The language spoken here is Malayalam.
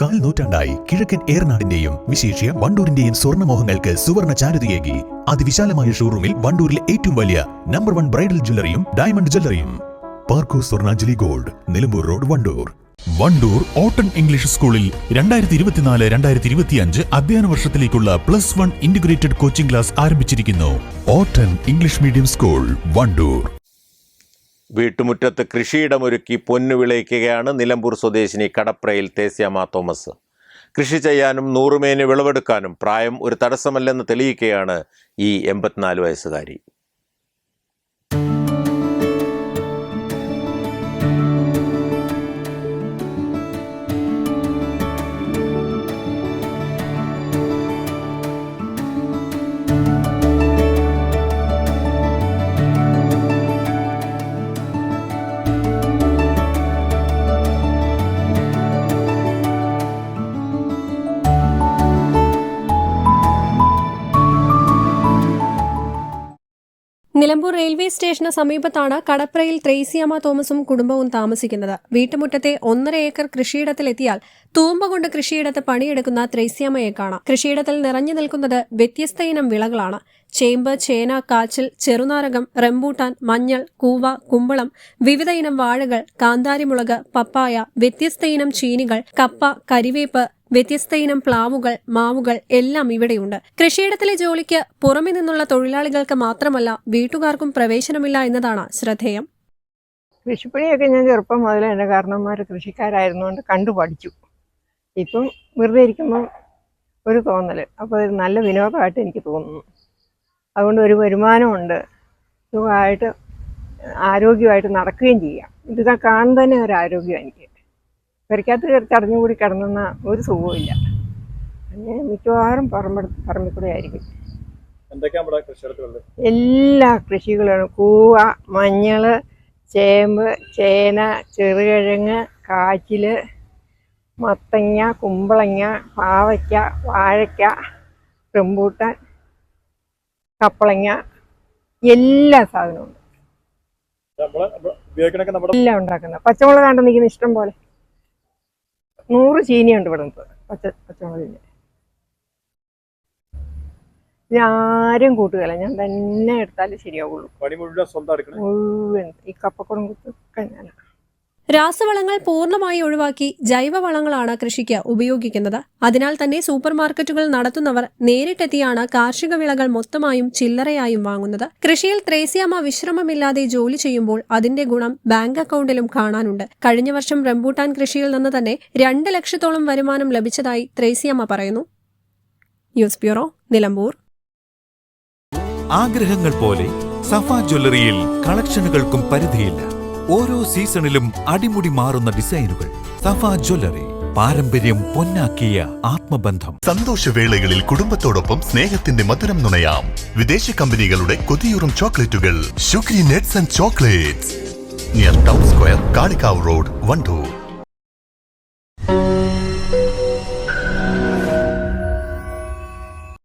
കാൽ നൂറ്റാണ്ടായി കിഴക്കൻ ഏറനാടിന്റെയും വിശേഷ്യ വണ്ടൂരിന്റെയും സ്വർണമോഹങ്ങൾക്ക് സുവർണ ചാരുതയേകി. അതിവിശാലമായ ഷോറൂമിൽ വണ്ടൂരിലെ ഏറ്റവും വലിയ നമ്പർ വൺ ബ്രൈഡൽ ജ്വല്ലറിയും ഡയമണ്ട് ജ്വല്ലറിയും പാർക്കോ സ്വർണാഞ്ജലി ഗോൾഡ് നിലമ്പൂർ റോഡ് വണ്ടൂർ. വണ്ടൂർ ഓട്ടൺ ഇംഗ്ലീഷ് സ്കൂളിൽ രണ്ടായിരത്തി ഇരുപത്തിനാല് രണ്ടായിരത്തി ഇരുപത്തിയഞ്ച് അധ്യയന വർഷത്തിലേക്കുള്ള plus one integrated coaching class ആരംഭിച്ചിരിക്കുന്നു. ഓട്ടൺ ഇംഗ്ലീഷ് മീഡിയം സ്കൂൾ വണ്ടൂർ. വീട്ടുമുറ്റത്ത് കൃഷിയിടമൊരുക്കി പൊന്നു വിളയിക്കുകയാണ് നിലമ്പൂർ സ്വദേശിനി കടപ്രയിൽ തേസ്യാമ തോമസ്. കൃഷി ചെയ്യാനും നൂറുമേന് വിളവെടുക്കാനും പ്രായം ഒരു തടസ്സമല്ലെന്ന് തെളിയിക്കുകയാണ് ഈ എൺപത്തിനാല് വയസ്സുകാരി. നിലമ്പൂർ റെയിൽവേ സ്റ്റേഷന് സമീപത്താണ് കടപ്രയിൽ ത്രേസ്യാമ തോമസും കുടുംബവും താമസിക്കുന്നത്. വീട്ടുമുറ്റത്തെ ഒന്നര ഏക്കർ കൃഷിയിടത്തിലെത്തിയാൽ തൂമ്പ കൊണ്ട് കൃഷിയിടത്ത് പണിയെടുക്കുന്ന ത്രേസ്യാമ്മയെ കാണാം. കൃഷിയിടത്തിൽ നിറഞ്ഞു നിൽക്കുന്നത് വ്യത്യസ്ത ഇനം വിളകളാണ്. ചേമ്പ് ചേന കാച്ചിൽ ചെറുനാരകം റംബൂട്ടാൻ മഞ്ഞൾ കൂവ കുമ്പളം വിവിധ ഇനം വാഴകൾ കാന്താരിമുളക് പപ്പായ വ്യത്യസ്ത ഇനം ചീനികൾ കപ്പ കരിവേപ്പ് വ്യത്യസ്ത ഇനം പ്ലാവുകൾ മാവുകൾ എല്ലാം ഇവിടെയുണ്ട്. കൃഷിയിടത്തിലെ ജോലിക്ക് പുറമെ നിന്നുള്ള തൊഴിലാളികൾക്ക് മാത്രമല്ല വീട്ടുകാർക്കും പ്രവേശനമില്ല എന്നതാണ് ശ്രദ്ധേയം. കൃഷിപ്പണിയൊക്കെ ഞാൻ ചെറുപ്പം മുതൽ എന്റെ കാരണന്മാർ കൃഷിക്കാരായിരുന്നുകൊണ്ട് കണ്ടു പഠിച്ചു. ഇപ്പം വെറുതെ ഇരിക്കുമ്പോൾ ഒരു തോന്നൽ അപ്പോൾ ഒരു നല്ല വിനോദമായിട്ട് എനിക്ക് തോന്നുന്നു. അതുകൊണ്ട് ഒരു വരുമാനമുണ്ട്. സുഖമായിട്ട് ആരോഗ്യമായിട്ട് നടക്കുകയും ചെയ്യാം. ഇതൊക്കെ കാണുന്ന തന്നെ ഒരു ആരോഗ്യം എനിക്ക്. പെരക്കകത്ത് കയറി ചടഞ്ഞുകൂടി കിടന്നെന്ന ഒരു സുഖവുമില്ല പിന്നെ മിക്കവാറും പറമ്പ് പറമ്പിൽ കൂടെ ആയിരിക്കും എല്ലാ കൃഷികളും കൂവ മഞ്ഞൾ ചേമ്പ് ചേന ചെറുകിഴങ്ങ് കാച്ചിൽ മത്തങ്ങ കുമ്പളങ്ങ പാവയ്ക്ക വാഴയ്ക്ക റംബൂട്ടാൻ കപ്പളങ്ങ എല്ലാ സാധനവും എല്ലാം ഉണ്ടാക്കുന്ന പച്ചമുളക് കണ്ടു നിൽക്കുന്ന ഇഷ്ടം പോലെ? നൂറ് ചീനിയുണ്ട് ഇവിടെ പച്ച പച്ചമുളകിന്റെ ഇത് ആരും കൂട്ടുകയില്ല. ഞാൻ തന്നെ എടുത്താലേ ശരിയാവുള്ളൂ. പണി മുഴുവൻ സ്വന്തം എടുക്കണേ? മുഴുവൻ. ഈ കപ്പക്കുളം കുത്തൊക്കെ ഞാൻ രാസവളങ്ങൾ പൂർണമായി ഒഴിവാക്കി ജൈവവളങ്ങളാണ് കൃഷിക്ക് ഉപയോഗിക്കുന്നത്. അതിനാൽ തന്നെ സൂപ്പർ മാർക്കറ്റുകൾ നടത്തുന്നവർ നേരിട്ടെത്തിയാണ് കാർഷിക വിളകൾ മൊത്തമായും ചില്ലറയായും വാങ്ങുന്നത്. കൃഷിയിൽ ത്രേസ്യാമ വിശ്രമമില്ലാതെ ജോലി ചെയ്യുമ്പോൾ അതിന്റെ ഗുണം ബാങ്ക് അക്കൗണ്ടിലും കാണാനുണ്ട്. കഴിഞ്ഞ വർഷം റംബൂട്ടാൻ കൃഷിയിൽ നിന്ന് തന്നെ രണ്ട് ലക്ഷത്തോളം വരുമാനം ലഭിച്ചതായി ത്രേസ്യാമ പറയുന്നു. News bureau Nilambur. ആഗ്രഹങ്ങൾ പോലെ സഫ ജ്വല്ലറിയിൽ കളക്ഷനുകൾക്കും പരിധിയില്ല. ഓരോ സീസണിലും അടിമുടി മാറുന്ന ഡിസൈനുകൾ. സഫ ജ്വല്ലറി പാരമ്പര്യം പൊന്നാക്കിയ ആത്മബന്ധം. സന്തോഷവേളകളിൽ കുടുംബത്തോടൊപ്പം സ്നേഹത്തിന്റെ മധുരം നുണയാം. വിദേശ കമ്പനികളുടെ കൊതിയൂറും ചോക്ലേറ്റുകൾ. Shukri nuts and chocolates. Near town square Kalikavu road Wandoor.